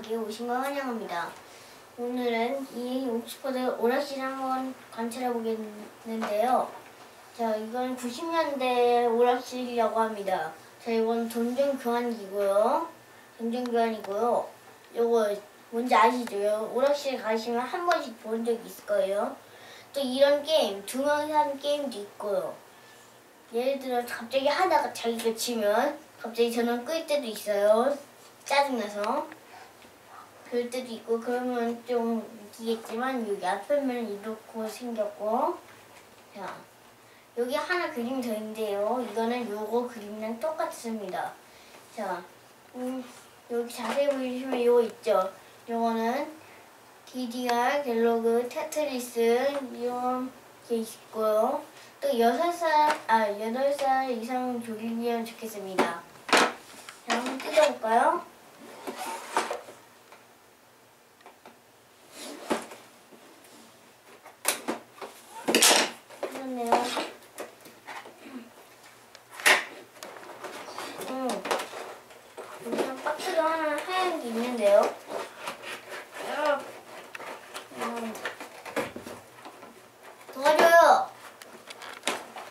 가게에 오신 걸 환영합니다. 오늘은 이 옥스퍼드 오락실 한번 관찰해 보겠는데요. 자, 이건 90년대 오락실이라고 합니다. 자, 이건 돈전 교환기고요. 돈전 교환이고요. 요거 뭔지 아시죠? 오락실 가시면 한 번씩 본 적 있을 거예요. 또 이런 게임, 두 명이서 하는 게임도 있고요. 예를 들어 갑자기 하다가 자기가 치면 갑자기 전원 끌 때도 있어요. 짜증나서. 그럴 때도 있고 그러면 좀 웃기겠지만 여기 앞에는 이렇게 생겼고 자 여기 하나 그림이 더 있는데요. 이거는 요거 그림이랑 똑같습니다. 자 음, 여기 자세히 보시면 요거 있죠. 요거는 DDR, 갤로그, 테트리스 이런 게 있고요. 또 6살, 아 8살 이상 조립이면 좋겠습니다. 자 한번 뜯어볼까요? 그렇네요. 음. 여기 박스가 하나 하얀 게 있는데요.